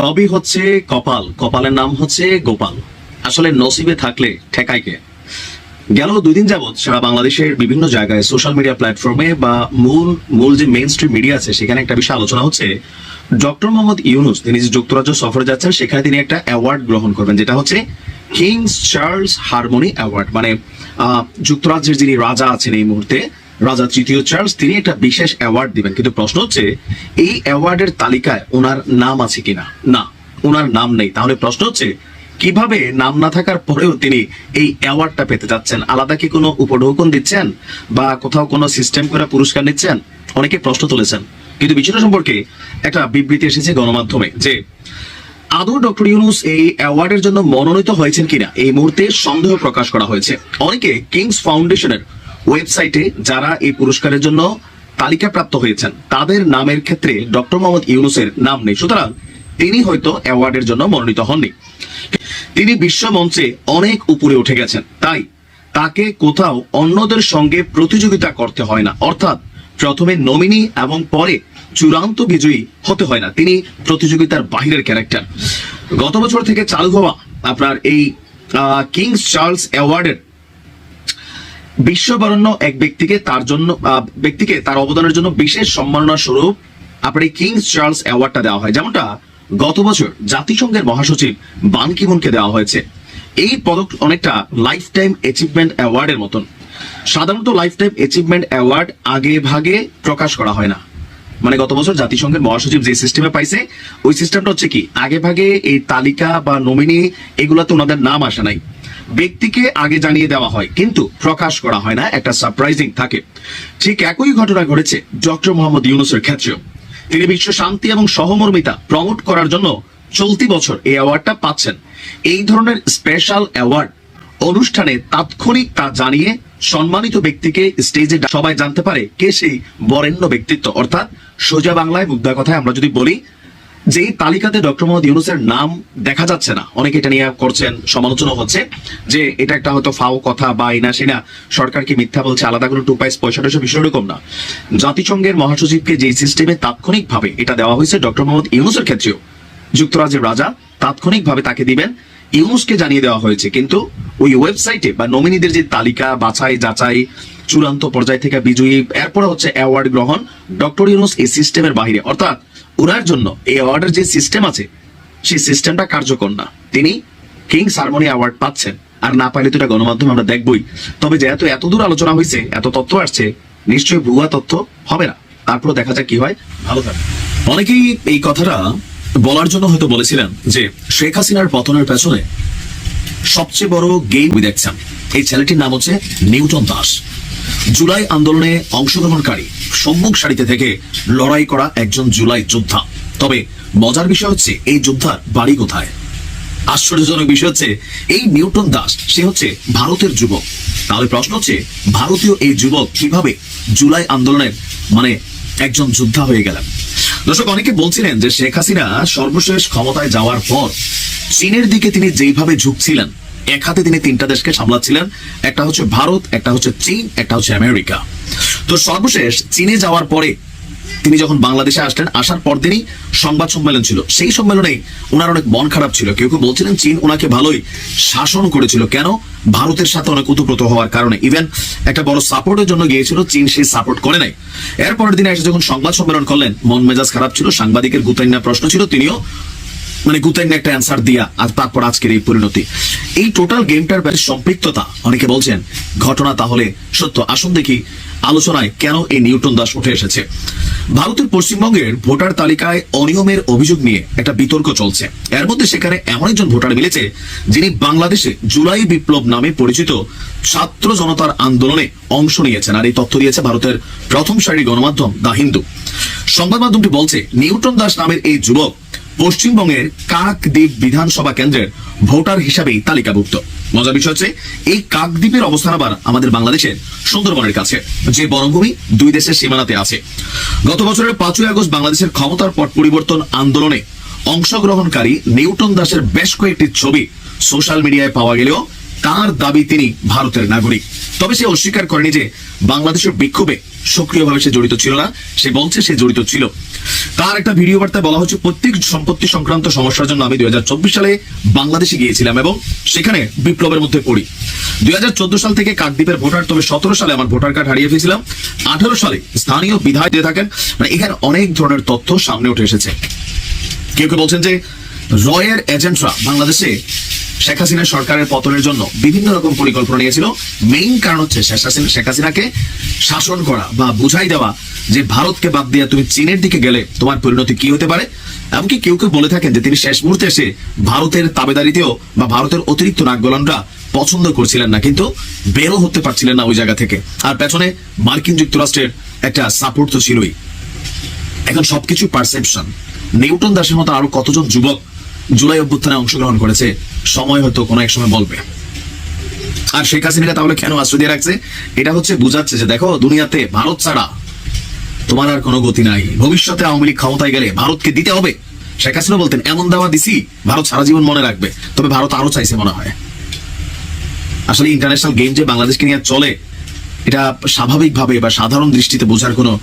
সবই হচ্ছে কপাল, কপালের নাম হচ্ছে গোপাল। আসলে নসিবে থাকলে ঠেকায় কে? গেল দুই দিন যাবৎ সারা বাংলাদেশের বিভিন্ন জায়গায় সোশ্যাল মিডিয়া প্ল্যাটফর্মে বা মূল মূল যে মেইন স্ট্রিম মিডিয়া আছে, সেখানে একটা বিষয় আলোচনা হচ্ছে। ডক্টর মোহাম্মদ ইউনুস, তিনি যে যুক্তরাজ্য সফরে যাচ্ছেন, সেখানে তিনি একটা অ্যাওয়ার্ড গ্রহণ করবেন, যেটা হচ্ছে কিংস চার্লস হারমোনি অ্যাওয়ার্ড মানে যুক্তরাজ্যের যিনি রাজা আছেন এই মুহূর্তে রাজা তৃতীয় চার্লস, তিনি একটা বিশেষ অ্যাওয়ার্ড দিবেন। কিন্তু প্রশ্ন হচ্ছে, এই অ্যাওয়ার্ডের তালিকায় ওনার নাম আছে কিনা? না, ওনার নাম নেই। তাহলে প্রশ্ন হচ্ছে, কীভাবে নাম না থাকার পরেও তিনি এই অ্যাওয়ার্ডটা পেতে যাচ্ছেন? আলাদা কি কোনো উপঢৌকন দিচ্ছেন? বা কোথাও কোনো সিস্টেম করে পুরস্কার নিচ্ছেন? অনেকে প্রশ্ন তুলেছেন। কিন্তু বিষয়টা সম্পর্কে একটা বিবৃতি এসেছে গণমাধ্যমে যে, আদৌ ডক্টর ইউনুস এই অ্যাওয়ার্ডের জন্য মনোনীত হয়েছেন কিনা? এই মুহূর্তে সন্দেহ প্রকাশ করা হয়েছে। অনেকে কিংস ফাউন্ডেশনের ওয়েবসাইটে যারা এই পুরস্কারের জন্য তালিকাপ্রাপ্ত হয়েছেন, তাদের নামের ক্ষেত্রে ডক্টর মোহাম্মদ ইউনুসের নাম নেই। সুতরাং তিনি হয়তো অ্যাওয়ার্ডের জন্য মনোনীত হননি। তিনি বিশ্ব মঞ্চে অনেক উপরে উঠে গেছেন। তাই তাকে কোথাও অন্যদের সঙ্গে প্রতিযোগিতা করতে হয় না। অর্থাৎ প্রথমে নমিনি এবং পরে চূড়ান্ত বিজয়ী হতে হয় না। তিনি প্রতিযোগিতার বাহিরের ক্যারেক্টার। গত বছর থেকে চালু হওয়া আপনার এই কিংস চার্লস অ্যাওয়ার্ডের বিশ্ববরণ্য এক ব্যক্তিকে তার জন্য ব্যক্তিকে তার অবদানের জন্য বিশেষ সম্মাননা স্বরূপ আপনার এই কিংস চার্লস অ্যাওয়ার্ডটা দেওয়া হয়। যেমনটা গত বছর জাতিসংঘের মহাসচিব বান কিমুনকে দেওয়া হয়েছে। এই পদক অনেকটা লাইফ টাইম অ্যাচিভমেন্ট অ্যাওয়ার্ডের মতন। সাধারণত লাইফ টাইম অ্যাচিভমেন্ট অ্যাওয়ার্ড আগে ভাগে প্রকাশ করা হয় না। মানে গত বছর জাতিসংঘের মহাসচিব যে সিস্টেমে পাইছে, ওই সিস্টেমটা হচ্ছে কি, আগে ভাগে এই তালিকা বা নমিনি এগুলোতে ওনাদের নাম আসে নাই। ব্যক্তিকে আগে জানিয়ে দেওয়া হয়, কিন্তু প্রকাশ করা হয় না, একটা সারপ্রাইজিং থাকে। ঠিক একই ঘটনা ঘটেছে ডক্টর মোহাম্মদ ইউনুসের ক্ষেত্রেও। তিনি বিশ্ব শান্তি এবং সহমর্মিতা প্রমোট করার জন্য চলতি বছর এই অ্যাওয়ার্ডটা পাচ্ছেন। এই ধরনের স্পেশাল অ্যাওয়ার্ড অনুষ্ঠানে তাৎক্ষণিক তা জানিয়ে সম্মানিত ব্যক্তিকে স্টেজে সবাই জানতে পারে কে সেই বরেণ্য ব্যক্তিত্ব। অর্থাৎ সোজা বাংলায় মুদ্রা কথায় আমরা যদি বলি যে তালিকাতে ডক্টর মোহাম্মদ ইউনুসের নাম দেখা যাচ্ছে না, অনেকে এটা নিয়ে করছেন সমালোচনা হচ্ছে, যে এটা একটা হয়তো ফাও কথা বা এনা সেনা সরকার কি মিথ্যা বলছে, আলাদা কোনো টু পাইস পয়সা টয়সা বিষয় এরকম না। জাতিসংঘের মহাসচিবকে যে সিস্টেমে তাৎক্ষণিকভাবে এটা দেওয়া হয়েছে ডক্টর মোহাম্মদ ইউনুসের ক্ষেত্রেও, যুক্তরাজ্যের রাজা তাৎক্ষণিকভাবে তাকে দিবেন, ইউনুসকে জানিয়ে দেওয়া হয়েছে, কিন্তু ওই ওয়েবসাইটে বা নমিনিদের যে তালিকা, বাছাই, যাচাই, চূড়ান্ত পর্যায় থেকে বিজয়ী, এরপরে হচ্ছে অ্যাওয়ার্ড গ্রহণ, ডক্টর ইউনুস এই সিস্টেমের বাইরে অর্থাৎ ওনার জন্য এই অ্যাওয়ার্ডের যে সিস্টেম আছে, সেই সিস্টেমটা কার্যকর না। তিনি কিং সারমনি অ্যাওয়ার্ড পাচ্ছেন। আর না পাইলে তো এটা গণমাধ্যমে আমরা দেখবই। তবে যেহেতু এত দূর আলোচনা হয়েছে এত তথ্য আসছে, নিশ্চয়ই ভুয়া তথ্য হবে না। তারপরে দেখা যাক কি হয়। ভালো থাকে অনেকেই এই কথাটা বলার জন্য হয়তো বলেছিলেন যে শেখ হাসিনার পতনের পেছনে সবচেয়ে বড় গেম দেখছেন এই ছেলেটির নাম হচ্ছে নিউটন দাস। জুলাই আন্দোলনে অংশগ্রহণকারী সম্মুখ সারিতে থেকে লড়াই করা একজন জুলাই যোদ্ধা। তবে মজার বিষয় হচ্ছে, এই যোদ্ধার বাড়ি কোথায়? আশ্চর্যজনক বিষয় হচ্ছে, এই নিউটন দাস, সে হচ্ছে ভারতের যুবক। তাহলে প্রশ্ন হচ্ছে, ভারতীয় এই যুবক কীভাবে জুলাই আন্দোলনের মানে একজন যোদ্ধা হয়ে গেলেন? দর্শক, অনেকে বলছিলেন যে শেখ হাসিনা সর্বশেষ ক্ষমতায় যাওয়ার পর চীনের দিকে তিনি যেইভাবে ঝুঁকছিলেন, এক হাতে তিনি তিনটা দেশকে সামলাচ্ছিলেন, একটা হচ্ছে ভারত, একটা হচ্ছে চীন, একটা হচ্ছে আমেরিকা। তো সর্বশেষ চীনে যাওয়ার পরে তিনি যখন বাংলাদেশে আসলেন, আসার পর দিনই সংবাদ সম্মেলন ছিল। সেই সম্মেলনে ওনার অনেক মন খারাপ ছিল। কেউ কেউ বলছিলেন, চীন ওনাকে ভালোই শাসন করেছিল। কেন? ভারতের সাথে অনেক উতপ্রত হওয়ার কারণে। ইভেন একটা বড় সাপোর্টের জন্য গিয়েছিল, চীন সেই সাপোর্ট করে নাই। এরপরের দিনে এসে যখন সংবাদ সম্মেলন করলেন, মন মেজাজ খারাপ ছিল, সাংবাদিকের গুতাইনা প্রশ্ন ছিল, তিনিও মানে গুতাইন একটা অ্যান্সার দিয়া আর তারপর আজকের এই পরিণতি। এই টোটাল গেমটার ব্যাপারে সম্পৃক্ততা, অনেকে বলছেন, ঘটনা তাহলে সত্য। আসুন দেখি আলোচনায় কেন এই নিউটন দাস উঠে এসেছে। ভারতের পশ্চিমবঙ্গের ভোটার তালিকায় অনিয়মের অভিযোগ নিয়ে একটা বিতর্ক চলছে। এর মধ্যে সেখানে এমন একজন ভোটার মিলেছে, যিনি বাংলাদেশে জুলাই বিপ্লব নামে পরিচিত ছাত্র জনতার আন্দোলনে অংশ নিয়েছেন আর এই তথ্য দিয়েছে ভারতের প্রথম সারির গণমাধ্যম দা হিন্দু। সংবাদ মাধ্যমটি বলছে, নিউটন দাস নামের এই যুবক পশ্চিমবঙ্গের কাকদ্বীপ বিধানসভা কেন্দ্রের ভোটার হিসাবেই তালিকাভুক্ত। মজার বিষয় হচ্ছে, এই কাকদ্বীপের অবস্থান আবার আমাদের বাংলাদেশের সুন্দরবনের কাছে, যে বনভূমি দুই দেশের সীমানাতে আছে। গত বছরের পাঁচই আগস্ট বাংলাদেশের ক্ষমতার পট পরিবর্তন আন্দোলনে অংশগ্রহণকারী নিউটন দাসের বেশ কয়েকটি ছবি সোশ্যাল মিডিয়ায় পাওয়া গেলেও তার দাবি তিনি ভারতের নাগরিক। তবে সে অস্বীকার করেনি যে বাংলাদেশের বিক্ষোভে সক্রিয়ভাবে সে জড়িত ছিল না। সে বলছে সে জড়িত ছিল। তার একটা ভিডিও বার্তায় বলা হচ্ছে, প্রত্যেক সম্পত্তি সংক্রান্ত সমস্যার জন্য আমি দুই সালে বাংলাদেশে গিয়েছিলাম এবং সেখানে বিপ্লবের মধ্যে পড়ি। দুই হাজার চোদ্দ সাল থেকে কাকদ্বীপের ভোটার, তবে সতেরো সালে আমার ভোটার কার্ড হারিয়ে ফেলেছিলাম। আঠারো সালে স্থানীয় বিধায়ক দিয়ে থাকেন। মানে এখানে অনেক ধরনের তথ্য সামনে উঠে এসেছে। কেউ কেউ বলছেন যে রয়ের এজেন্টরা বাংলাদেশে শেখ হাসিনা সরকারের পতনের জন্য বিভিন্ন রকম পরিকল্পনা নিয়েছিল। মেইন কারণ হচ্ছে শেখ হাসিনা শেখ হাসিনাকে শাসন করা বা বুঝাই দেওয়া যে ভারতকে বাদ দিয়ে তুমি চীনের দিকে গেলে তোমার পরিণতি কি হতে পারে? এমনকি কেউ কেউ বলে থাকেন যে তিনি শেষ মুহূর্তে এসে ভারতের তাবেদারিতেও বা ভারতের অতিরিক্ত নাগগলনরা পছন্দ করছিলেন না, কিন্তু বেরো হতে পারছিলেন না ওই জায়গা থেকে। আর পেছনে মার্কিন যুক্তরাষ্ট্রের একটা সাপোর্ট তো ছিলই। এখন সবকিছু পারসেপশন নিউটন দাসের মতো আরও কতজন যুবক জুলাই অভ্যুত্থানে অংশগ্রহণ করেছে। সময় হয়তো কোনো এক সময় বলবে। আর শেখ হাসিনাকে তাহলে কেন আশ্রয় দিয়ে রাখছে? এটা হচ্ছে বুঝাচ্ছে যে দেখো, দুনিয়াতে ভারত ছাড়া তোমার আর কোনো গতি নাই। ভবিষ্যতে আওয়ামী লীগ ক্ষমতায় গেলে ভারতকে দিতে হবে। শেখ হাসিনা বলতেন, এমন দাওয়া দিছি, ভারত সারা জীবন মনে রাখবে। তবে ভারত আরও চাইছে মনে হয়। আসলে ইন্টারন্যাশনাল গেম যে বাংলাদেশকে নিয়ে চলে, এটা স্বাভাবিকভাবে বা সাধারণ দৃষ্টিতে বোঝার কোনো